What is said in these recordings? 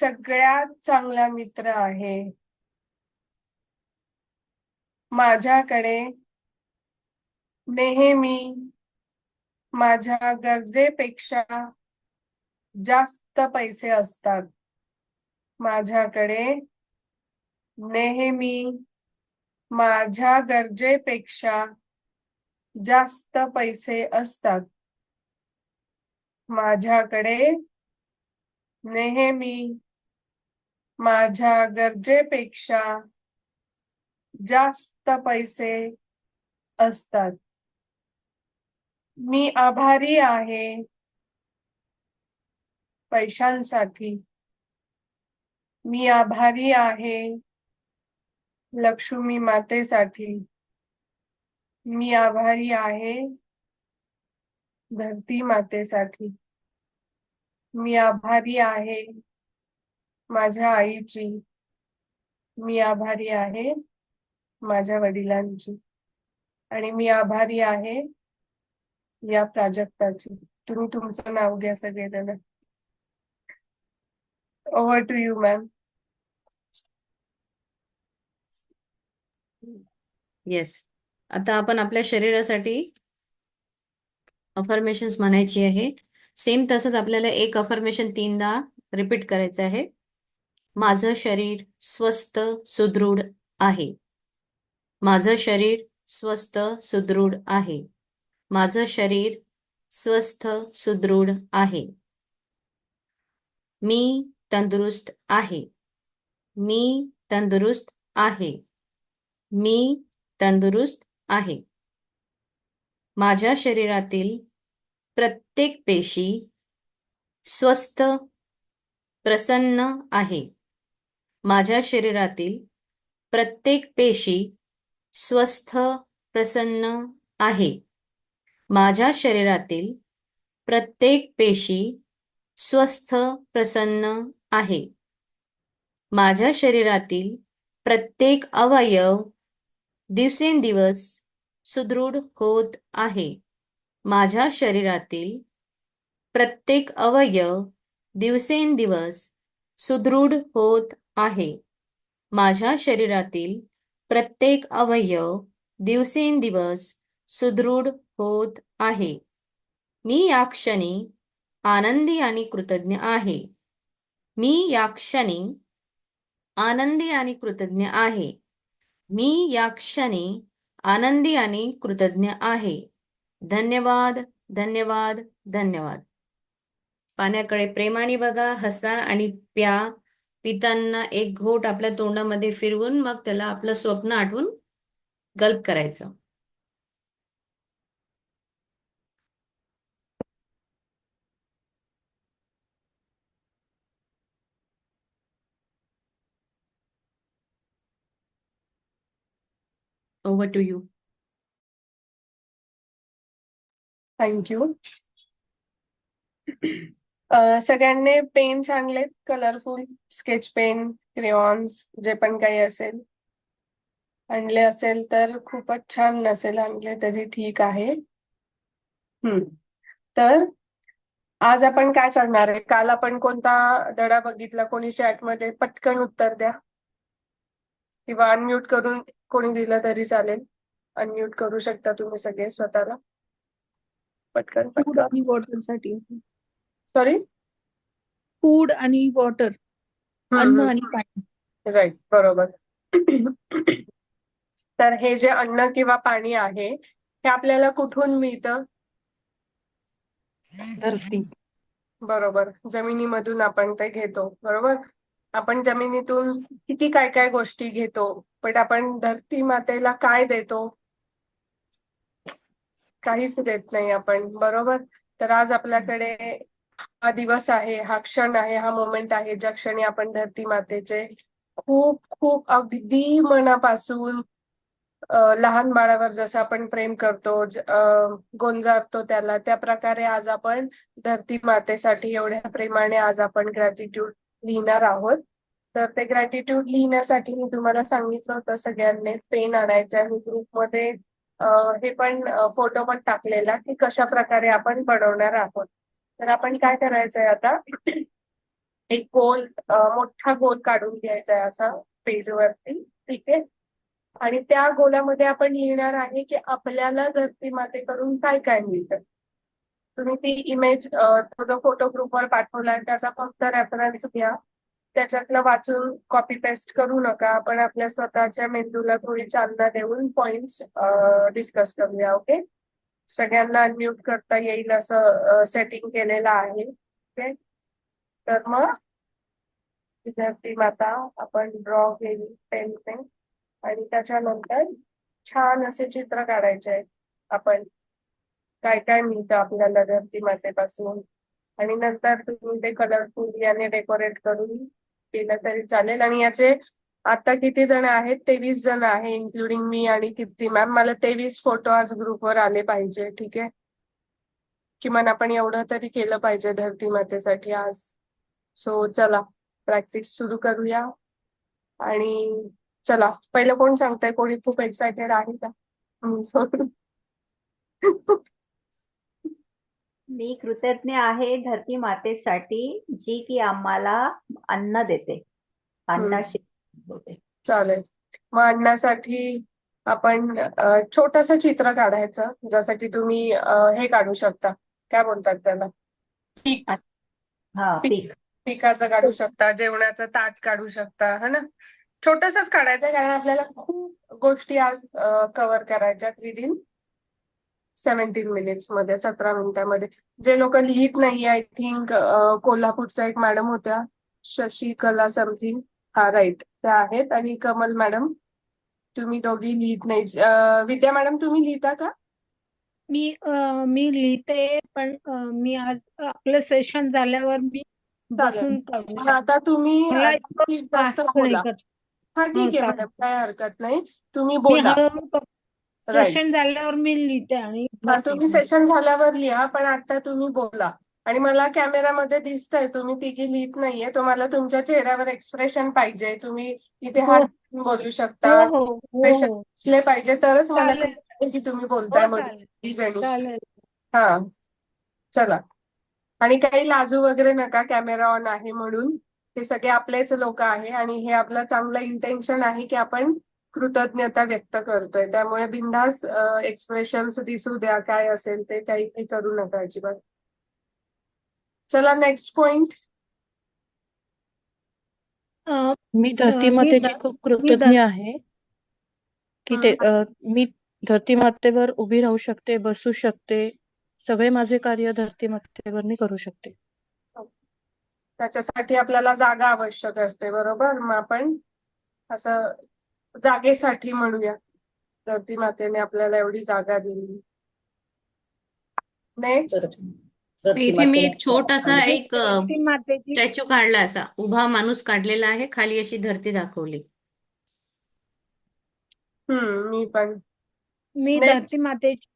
सगळ्यात चांगला मित्र आहे. माझ्याकडे नेहमी माझ्या गरजेपेक्षा जास्त पैसे असतात. माझ्याकडे नेहमी माझ्या गरजेपेक्षा जास्त पैसे असतात. माझ्याकडे नेहमी माझ्या गरजेपेक्षा जास्त पैसे असतात. मी आभारी आहे पैशांसाठी. मी आभारी आहे लक्ष्मी मातेसाठी. मी आभारी आहे धरती मातेसाठी. मी आभारी आहे माझ्या आईची. मी आभारी आहे माझ्या वडिलांची. आणि मी आभारी आहे या प्राजक्ताची. तुम्ही तुमचं नाव घ्या सगळेजण. Over to you ma'am yes आता आपण आपल्या शरीरासाठी अफर्मेशन म्हणायची आहे. सेम तसंच आपल्याला एक अफर्मेशन तीनदा रिपीट करायचं आहे. माझं शरीर स्वस्थ सुदृढ आहे. माझं शरीर स्वस्थ सुदृढ आहे. माझं शरीर स्वस्थ सुदृढ आहे. मी तंदुरुस्त आहे. मी तंदुरुस्त आहे. मी तंदुरुस्त आहे. माझ्या शरीरातील प्रत्येक पेशी स्वस्थ प्रसन्न आहे. माझ्या शरीरातील प्रत्येक पेशी स्वस्थ प्रसन्न आहे. माझ्या शरीरातील प्रत्येक पेशी स्वस्थ प्रसन्न आहे. माझ्या शरीरातील प्रत्येक अवयव दिवसेंदिवस सुदृढ होत आहे. माझ्या शरीरातील प्रत्येक अवयव दिवसेंदिवस सुदृढ होत आहे. माझ्या शरीरातील प्रत्येक अवयव दिवसेंदिवस सुदृढ होत आहे. मी या क्षणी आनंदी आणि कृतज्ञ आहे. मी या क्षणी आनंदी आणि कृतज्ञ आहे. मी या क्षणी आनंदी आणि कृतज्ञ आहे. धन्यवाद धन्यवाद धन्यवाद. पाण्याकडे प्रेमाने बघा हसा आणि प्या. पितांना एक घोट आपल्या तोंडामध्ये फिरवून मग त्याला आपलं स्वप्न आठवून गल्प करायचं. ओवर टू यू सगळ्यांनी पेन्स आणलेत कलरफुल स्केच पेन क्रेयॉन्स जे पण काही असेल. आणले असेल तर खूपच छान नसेल आणले तरी ठीक आहे. तर आज आपण काय करणार आहे? काल आपण कोणता धडा बघितला? कोणी चॅटमध्ये पटकन उत्तर द्या. किंवा अनम्यूट करून कोणी दिलं तरी चालेल. अनम्यूट करू शकता तुम्ही सगळे स्वतःला. पटकन फूड पटकन आणि साठी. सॉरी फूड आणि वॉटर अन्न आणि पाणी. राईट बरोबर. तर हे जे अन्न किंवा पाणी आहे हे आपल्याला कुठून मिळतं? धरती. बरोबर. जमिनीमधून आपण ते घेतो. बरोबर? आपण जमिनीतून किती काय काय गोष्टी घेतो? पण आपण धरती मातेला काय देतो? काहीच देत नाही आपण. बरोबर? तर आज आपल्याकडे हा दिवस आहे हा क्षण आहे हा मोमेंट आहे ज्या क्षणी आपण धरती मातेचे खूप खूप अगदी मनापासून लहान बाळावर जसं आपण प्रेम करतो गोंजारतो त्याला त्या प्रकारे आज आपण धरती मातेसाठी एवढ्या प्रेमाने आज आपण ग्रॅटिट्यूड लिहिणार आहोत. तर ते ग्रॅटिट्यूड लिहिण्यासाठी मी तुम्हाला सांगितलं होतं सगळ्यांनी पेन आणायचं आहे ग्रुपमध्ये हे पण फोटो पण टाकलेला की कशा प्रकारे आपण बनवणार आहोत. तर आपण काय करायचंय आता? एक गोल मोठा गोल काढून घ्यायचा आहे असा पेजवरती ठीक आहे? आणि त्या गोलामध्ये आपण लिहिणार आहे की आपल्याला धरती मातेकडून काय काय मिळतं? तुम्ही ती इमेज तो जो फोटो ग्रुपवर पाठवलाय त्याचा फक्त रेफरन्स घ्या. त्याच्यातलं वाचून कॉपी पेस्ट करू नका. आपण आपल्या स्वतःच्या मेंदूला थोडी चालना देऊन पॉइंट डिस्कस करूया ओके सगळ्यांना अनम्यूट करता येईल असं सेटिंग केलेलं आहे. ओके तर मग विद्यार्थी माता आपण ड्रॉ केली पेनने आणि त्याच्यानंतर छान असे चित्र काढायचे आहेत. आपण काय काय मिळतं आपल्याला धरती मातेपासून? आणि नंतर तुम्ही ते कलरफुल याने डेकोरेट करून केलं तरी चालेल. आणि याचे आता किती जण आहेत? तेवीस जण आहे इन्क्लुडिंग मी आणि कीर्ती मॅम मला तेवीस फोटो आज ग्रुपवर आले पाहिजे ठीक आहे? किमान आपण एवढं तरी केलं पाहिजे धरती मातेसाठी आज. सो चला प्रॅक्टिस सुरू करूया. आणि चला पहिलं कोण सांगताय? कोणी खूप एक्सायटेड आहे का? मी कृतज्ञ आहे धरती मातेसाठी जी की आम्हाला अन्न देते. अन्नाशी होते. चालेल. मग आणण्यासाठी आपण छोटस चित्र काढायचं जसं की तुम्ही हे काढू शकता. काय बोलतात त्याला? पीक. हा पीक. पीक. पिकाचं काढू शकता जेवणाचं ताट काढू शकता है ना? छोटसच काढायचं कारण आपल्याला खूप गोष्टी आज कव्हर करायच्या विदिन सेव्हन्टीन मिनिट्समध्ये सतरा मिनिटांमध्ये. जे लोक लिहित नाही आय थिंक कोल्हापूरच्या एक मॅडम होत्या शशिकला समथिंग. हा राईट त्या आहेत. आणि कमल मॅडम तुम्ही दोघी लिहित नाही. विद्या मॅडम तुम्ही लिहिता का? मी अं, मी लिहिते पण अं, मी आज आपलं सेशन झाल्यावर मी बसून काढू पण शकते आता तुम्ही मला अं, इतकं जास्त त्रास नाही बोला. करत. हा हो, ठीक आहे चालेल. मॅडम. काय हरकत नाही. तुम्ही मी बोला. हळूहळू Right. सेशन झाल्यावर मी लिहिते आणि हा भरते. तुम्ही सेशन झाल्यावर लिहा पण आता तुम्ही बोला. आणि मला कॅमेरामध्ये दिसतंय तुम्ही तिघी लिहित नाहीये तुम्हाला तुमच्या चेहऱ्यावर एक्सप्रेशन पाहिजे. तुम्ही इथे हो. हात बोलू शकता हो हो expression हो पाहिजे तरच मला चालेल. कळेल की तुम्ही बोलताय हो म्हणून चालेल. तिघीजणी. चालेल. हा. चला. आणि काही लाजू वगैरे नका कॅमेरा ऑन आहे म्हणून. हे सगळे आपलेच लोक आहे आणि हे आपलं चांगलं इंटेन्शन आहे की आपण कृतज्ञता व्यक्त करतोय. त्यामुळे बिनधास एक्सप्रेशन्स दिसू द्या काय असेल ते काही काही करू नका अजिबात. चला नेक्स्ट पॉइंट अं, मी धरती मातेची खूप कृतज्ञ आहे की ते मी धरती मातेवर उभी राहू शकते बसू शकते सगळे माझे कार्य धरती मातेवर मी करू शकते. त्याच्यासाठी आपल्याला जागा आवश्यक असते बरोबर? मग आपण असं जागेसाठी म्हणूया. धरती मातेने आपल्याला एवढी जागा दिली. नेक्स्ट इथे मी एक छोटासा एक धरती मातेची स्टॅच्यू काढला असा. उभा माणूस काढलेला आहे. खाली अशी धरती दाखवली. हम्म मी पण. मी. धरती मातेची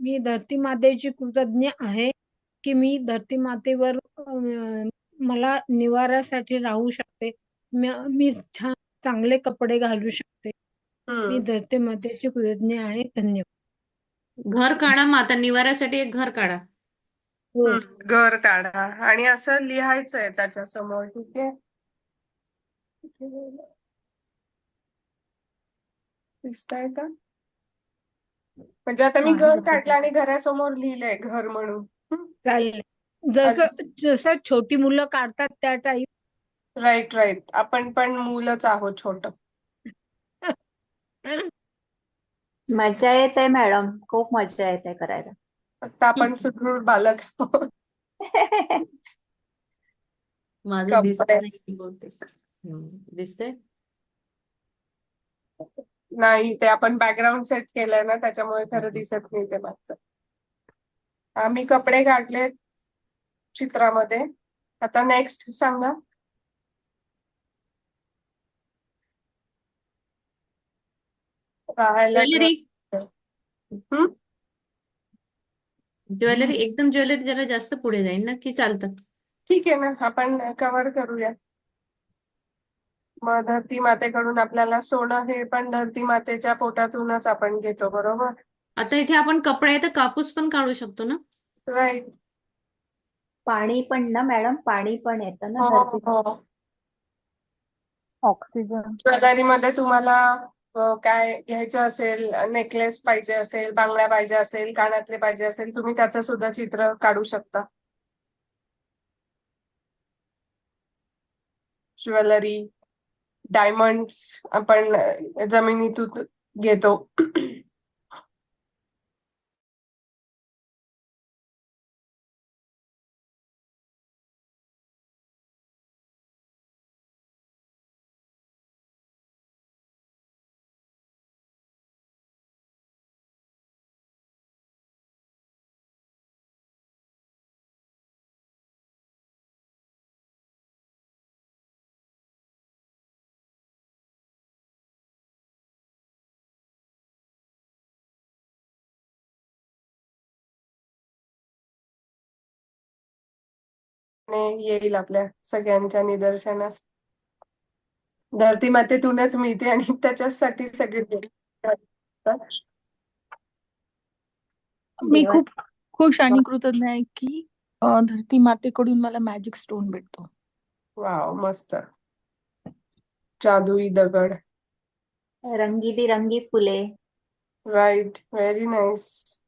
मी धरती मातेची कृतज्ञ आहे की मी धरती मातेवर मला निवाऱ्यासाठी राहू शकते. म- छान चांगले कपडे घालू शकते. मी धरती मातेची कृतज्ञ आहे. धन्यवाद. घर काढा मग आता निवाऱ्यासाठी एक घर काढा. हो. घर काढा. आणि असं लिहायचंय त्याच्यासमोर ठीक आहे? दिसतंय का? म्हणजे आता मी घर. काढलं आणि घरासमोर लिहिलंय घर म्हणून. चालेल. जसं जसं छोटी मुलं काढतात त्या टाईप. राईट राईट आपण पण मुलंच आहोत छोट. मजा येते मॅडम. खूप मजा येते करायला. फक्त आपण सुदृढ बालक आहोत. माझं नाही बहुतेक. हम्म, दिसतंय? नाही ते आपण बॅकग्राऊंड सेट केलंय ना त्याच्यामुळे खरं दिसत नाही ते मागचं. आम्ही कपडे काढले चित्रामध्ये. आता नेक्स्ट सांगा. राहायला. हम्म? ज्वेलरी एकदम ज्वेलरी जरा जास्त पुढे जाईल ना की चालतं? ठीक आहे ना आपण कव्हर करूया. मग धरती मातेकडून आपल्याला सोनं हे पण धरती मातेच्या पोटातूनच आपण घेतो बरोबर? आता इथे आपण कपडे तर कापूस पण काढू शकतो ना? राईट. पाणी पण ना मॅडम पाणी पण येतं ना हो धरती हो. ऑक्सिजन ज्वेलरी मध्ये तुम्हाला काय घ्यायचं असेल नेकलेस पाहिजे असेल बांगड्या पाहिजे असेल कानातले पाहिजे असेल तुम्ही त्याचं सुद्धा चित्र काढू शकता. ज्वेलरी डायमंड्स आपण जमिनीतून घेतो. येईल आपल्या सगळ्यांच्या निदर्शनास. धरती मातेतूनच मिळते आणि त्याच्यासाठी सगळे मी खूप खुश आणि कृतज्ञ आहे की धरती मातेकडून मला मॅजिक स्टोन भेटतो. वाव मस्त. जादुई दगड. रंगीबिरंगी फुले. राईट व्हेरी नाईस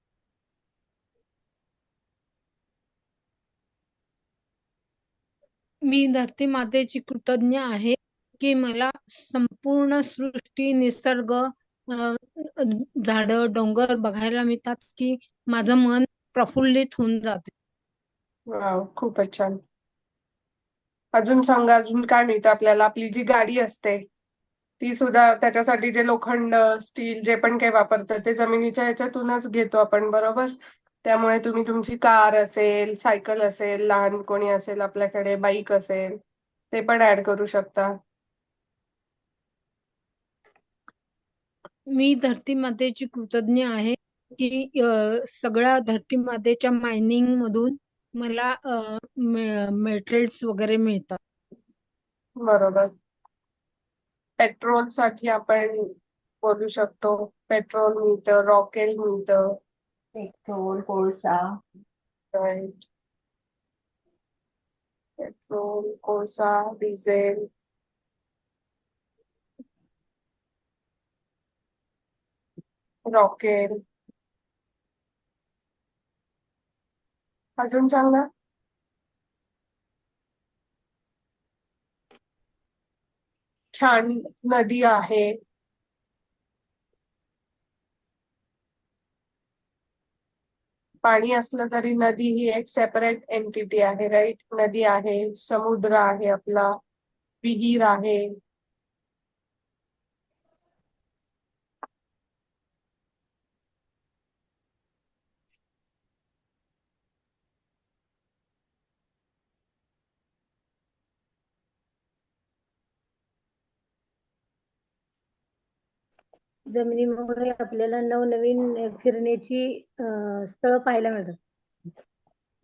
मी धरती मातेची कृतज्ञ आहे की मला संपूर्ण सृष्टी निसर्ग झाड डोंगर बघायला मिळतात की माझं मन प्रफुल्लित होऊन जाते. वाव खूपच छान. अजून सांगा अजून काय मिळतं आपल्याला? आपली जी गाडी असते ती सुद्धा त्याच्यासाठी जे लोखंड स्टील जे पण काही वापरतात ते जमिनीच्या ह्याच्यातूनच घेतो आपण बरोबर? त्यामुळे तुम्ही तुमची कार असेल सायकल असेल लहान कोणी असेल आपल्याकडे बाईक असेल ते पण ऍड करू शकता. मी धरती मातेची कृतज्ञ आहे की सगळ्या धरती मातेच्या मायनिंग मधून मला मेटेरियल्स वगैरे मिळतात. बरोबर. पेट्रोलसाठी आपण बोलू शकतो. पेट्रोल मिळतं रॉकेल मिळतं. पेट्रोल कोळसा. राईट. पेट्रोल कोळसा डिझेल. रॉकेल. अजून सांगा छान नदी आहे. पाणी असलं तरी नदी ही एक सेपरेट एंटिटी आहे राईट नदी आहे समुद्र आहे आपला विहीर आहे. जमिनीमुळे आपल्याला नवनवीन फिरण्याची स्थळ पाहायला मिळतात.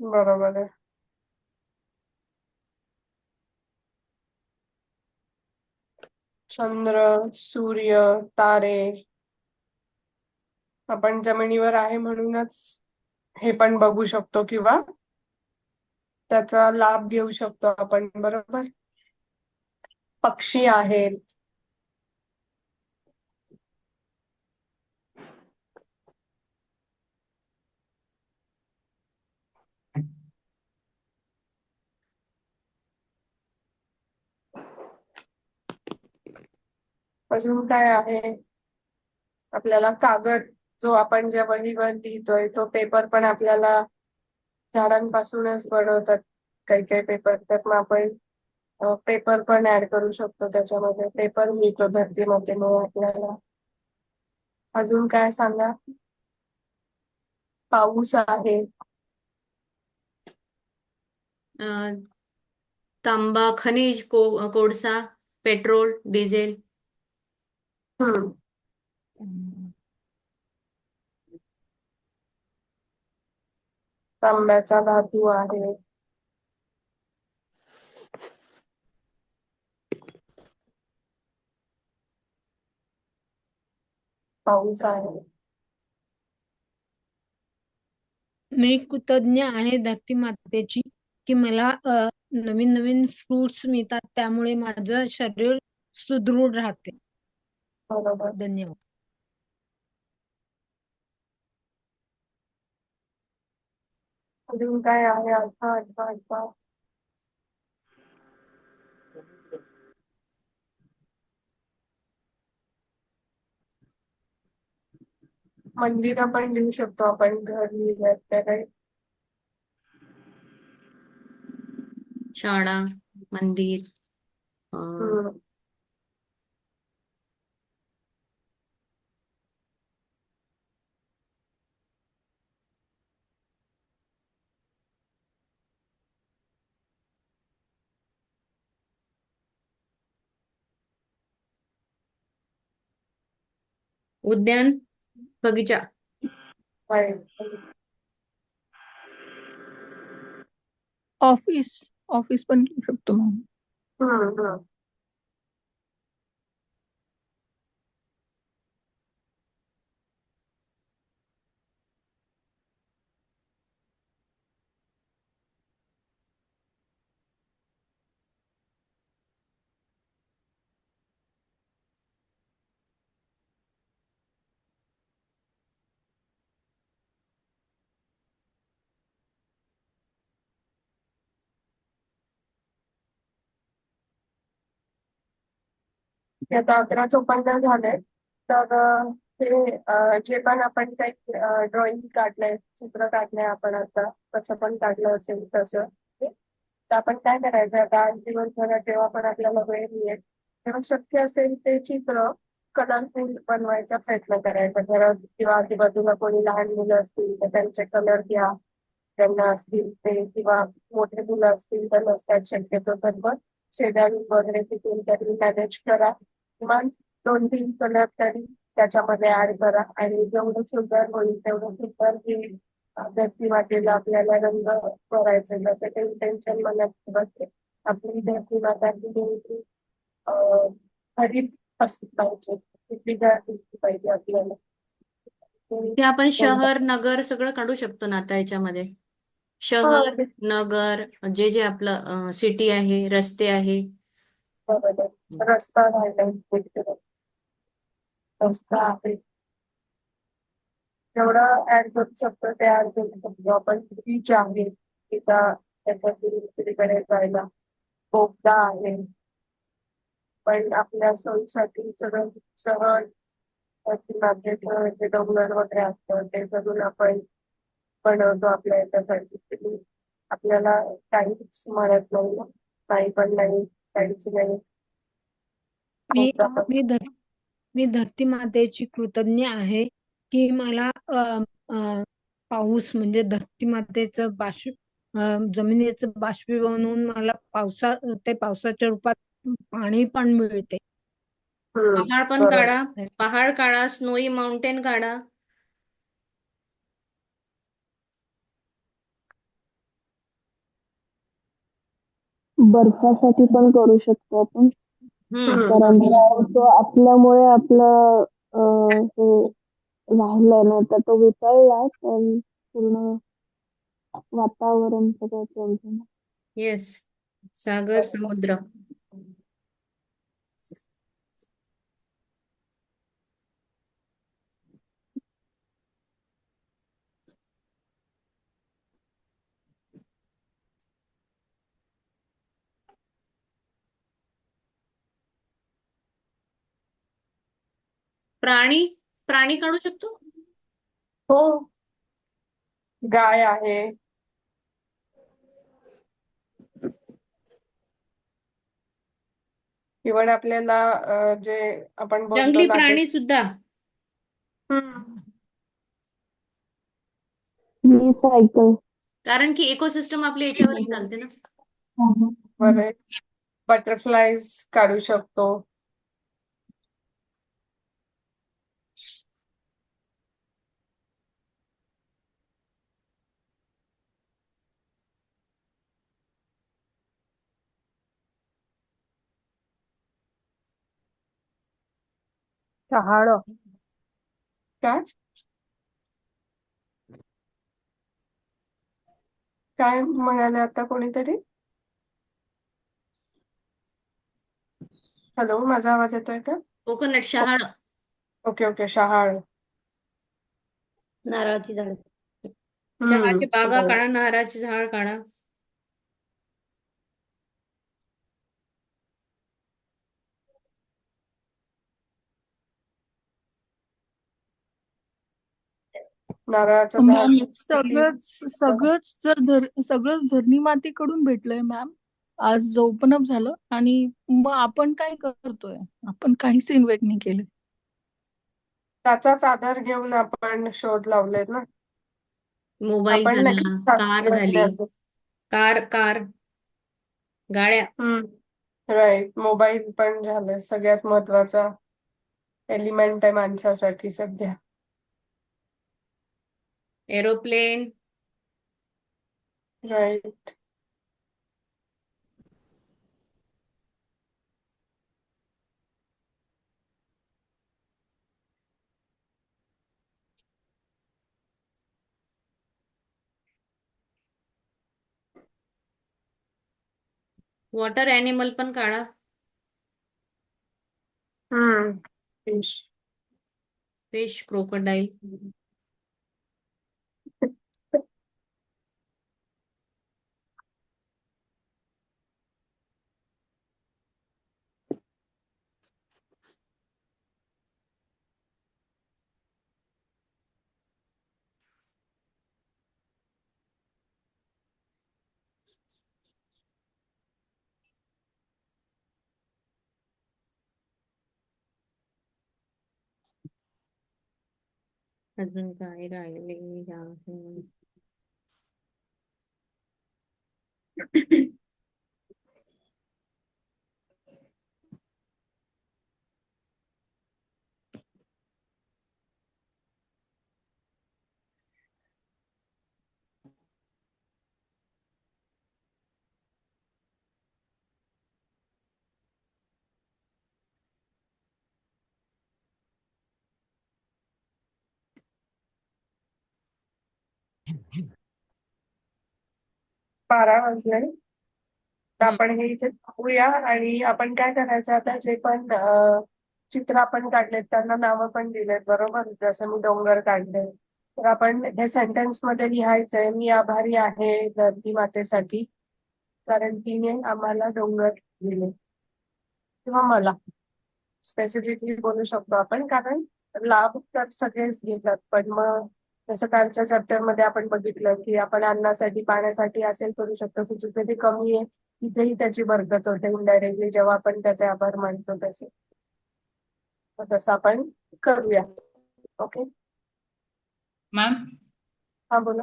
बरोबर आहे. चंद्र सूर्य तारे. आपण जमिनीवर आहे म्हणूनच हे पण बघू शकतो किंवा त्याचा लाभ घेऊ शकतो आपण बरोबर? पक्षी आहेत. अजून काय आहे? आपल्याला कागद जो आपण ज्या वहीवर लिहितोय तो पेपर पण आपल्याला झाडांपासूनच बनवतात. काही काही पेपर तर मग आपण पेपर पण ऍड करू शकतो त्याच्यामध्ये. पेपर मिळतो धरतीमध्ये मग आपल्याला. अजून काय सांगा? पाऊस आहे. तांबा खनिज को कोळसा पेट्रोल डिझेल. तांब्याचा धातू आहे. पाऊस आहे. मी कृतज्ञ आहे धरती मातेची की मला नवीन नवीन फ्रुट्स मिळतात त्यामुळे माझं शरीर सुदृढ राहते. बरोबर धन्यवाद अजून काय आहे अल्फ़ा अल्फ़ा अल्फ़ा मंदिरं पण लिहू शकतो आपण घर लिहिलं काही शाळा मंदिर अं, हम्म. उद्यान बगीचा. ऑफिस ऑफिस पण लिहू शकतो मग. ते आता अकरा चोपन्न झालंय. तर ते जे पण आपण काही ड्रॉइंग काढलंय चित्र काढलंय आपण आता कसं पण काढलं असेल तसं. तर आपण काय करायचं आता? दिवसभरात जेव्हा पण आपल्याला वेळ मिळेल तेव्हा शक्य असेल ते चित्र कलरफुल बनवायचा प्रयत्न करायचा. घरात किंवा आजूबाजूला कोणी लहान मुलं असतील तर त्यांचे कलर घ्या. त्यांना असतील ते किंवा मोठे मुलं असतील तर नसतात शक्यतो. तर मग शेजारी वगैरे तिथून तरी मॅनेज करा. किमान दोन तीन कलर तरी त्याच्यामध्ये ऍड करा. आणि जेवढं सुंदर होईल तेवढं सुंदर हे धरती मातेला आपल्याला रंग करायचे जसं काही इंटेन्शन मनात बसते आपली धरती माता ही नेहमी हरित असली पाहिजे. हिरवीगार दिसली पाहिजे आपल्याला. ते आपण शहर नगर सगळं काढू शकतो ना आता याच्यामध्ये. शहर हो. नगर जे जे आपलं सिटी आहे रस्ते आहे. बरोबर. रस्ता राहिला रस्ता आहे जेवढा ऍड करू शकतो ते ऍड करू शकतो. आपण बीच आहे तिथं त्याच्या दुसरीकडे जायला बोगदा आहे. पण आपल्या सोयीसाठी सगळं सहज वरती जे डोंगर वगैरे असतं ते करून आपण बनवतो आपल्या याच्यासाठी. आपल्याला काहीच म्हणत नाही काही पण नाही काहीच नाही. मी आपण- मी धर मी धरती मातेची कृतज्ञ आहे की मला अ, अ, पाऊस म्हणजे धरती मातेचं बाष् अ, जमिनीचं बाष्पीभवन होऊन मला पावसा ते पावसाच्या रूपात पाणी पण मिळते. हम्म, पहाड पण बरोबर. काढा. पहाड काढा स्नोई माउंटेन काढा. बर्फासाठी पण करू शकतो आपण. कारण तो असल्यामुळे आपलं हे राहिलंय ना तर तो वितळला पण पूर्ण वातावरण सगळं चेंज येस सागर समुद्र. प्राणी प्राणी काढू शकतो? हो. गाय आहे. इव्हन आपल्याला जे आपण बोलतो जंगली प्राणी सुद्धा. ही कारण की इकोसिस्टम आपली याच्यावर चालते ना. बरे बटरफ्लाईज काढू शकतो. पहाड काय? काय म्हणाले आता कोणीतरी? हॅलो माझा आवाज येतोय का? कोकोनट शहाळ. ओके ओके शहाळ. नारळाची झाड. चहाची बागा. काढा नारळाची झाड काढा. नारळाचं मॅम सगळंच सगळंच जर धर सगळंच धरणी मातेकडून भेटलंय मॅम आज जो ओपन अप झालं आणि मग आपण काय करतोय? आपण काहीच इन्व्हेट नाही केलं त्याचाच आधार घेऊन आपण शोध लावलेत ना. मोबाईल आपण झाला लगेच कार झाली. सांगितलं. Car car. गाड्या. हम्म. राईट मोबाईल पण झालं. सगळ्यात महत्त्वाचा एलिमेंट आहे माणसासाठी सध्या. एरोप्लेन राईट वॉटर ॲनिमल पण काढा. फिश फिश क्रोकोडाईल अजून काय राहिले आहे बारा वाजले. तर आपण हे इथे थांबूया आणि आपण काय करायचं आता? जे पण चित्र आपण काढलेत त्यांना नावं पण दिलेत बरोबर? जसं मी डोंगर काढले तर आपण हे सेंटेन्समध्ये लिहायचंय मी आभारी आहे धरती मातेसाठी कारण तिने आम्हाला डोंगर दिले. किंवा मला. स्पेसिफिकली बोलू शकतो आपण कारण लाभ तर सगळेच घेतात पण मग जसं कालच्या चॅप्टरमध्ये आपण बघितलं की आपण अन्नासाठी पाण्यासाठी असेल करू शकतो. की जिथे ते कमी आहे. तिथेही त्याची बरकत होते इनडायरेक्टली जेव्हा आपण त्याचे आभार मानतो तसे. तसं आपण करूया. ओके मॅम हा बोला.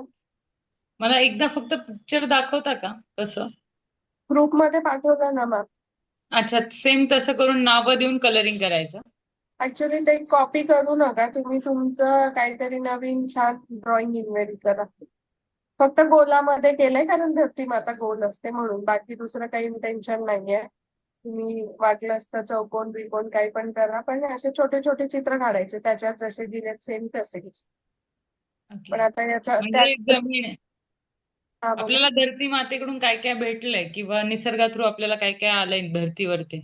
मला एकदा फक्त पिक्चर दाखवता का? कसं? ग्रुपमध्ये पाठवलं ना मॅम अच्छा सेम तसं करून नावं देऊन कलरिंग करायचं. ऍक्च्युली ते कॉपी करू नका. तुम्ही तुमचं काहीतरी नवीन छान ड्रॉइंग इन्व्हेंट करा. फक्त गोलामध्ये केलंय कारण धरती माता गोल असते म्हणून. बाकी दुसरं काही इंटेन्शन नाहीये. तुम्ही वाटलं असतं चौकोन बिकोन काही पण करा पण असे छोटे छोटे चित्र काढायचे. त्याच्यात जसे दिलेत सेम तसेच. पण आता याच्या म्हणजे. आपल्याला धरती मातेकडून काय काय भेटलंय? किंवा निसर्गा थ्रू आपल्याला काय काय आलंय धरतीवरती?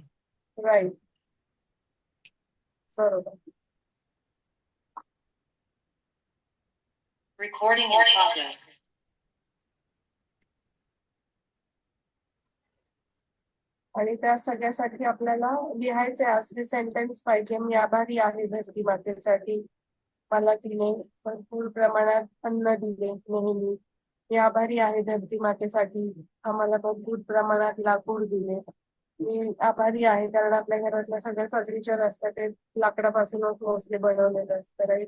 राईट बरोबर. Recording in progress. आणि त्या सगळ्यासाठी आपल्याला लिहायचे असले सेंटेन्स पाहिजे. मी आभारी आहे धरती मातेसाठी. मला तिने भरपूर प्रमाणात अन्न दिले नेहमी. मी आभारी आहे धरती मातेसाठी. आम्हाला भरपूर प्रमाणात लाकूड दिले. मी आभारी आहे कारण आपल्या घरातल्या सगळ्या फर्निचर असतात ते लाकडापासूनच मोस्टली बनवलेलं असतं राईट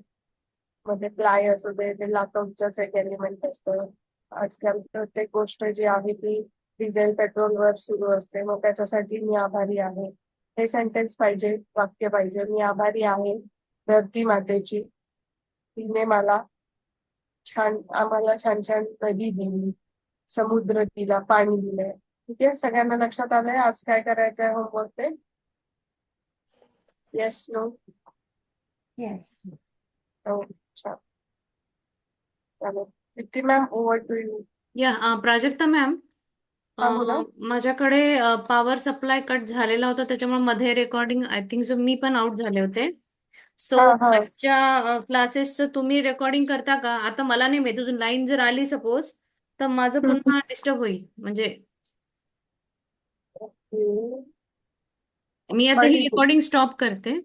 मग ते प्लाय असू दे ते लाकूडचंच एक एलिमेंट असतं. आजकाल प्रत्येक गोष्ट जी आहे ती डिझेल पेट्रोलवर सुरू असते मग त्याच्यासाठी मी आभारी आहे. हे सेंटेन्स पाहिजे वाक्य पाहिजे. मी आभारी आहे धरती मातेची. तिने मला छान आम्हाला छान छान नदी दिली समुद्र दिला पाणी दिलंय ठीक आहे सगळ्यांना लक्षात आलंय. आज काय करायचंय होमवर्क ते येस नो येस हो छान. चालेल. Deepti ma'am over to you या अ, प्राजक्ता मॅम हा बोला. माझ्याकडे पॉवर सप्लाय कट झालेला होता त्याच्यामुळे मध्ये रेकॉर्डिंग आय थिंक सो मी पण आउट झाले होते. सो हा हा. आजच्या क्लासेसचं तुम्ही रेकॉर्डिंग करता का? आता मला नाही माहिती तुझी लाईन जर आली सपोज तर माझं. पुन्हा डिस्टर्ब होईल. म्हणजे. मी आता हा. रेकॉर्डिंग स्टॉप करते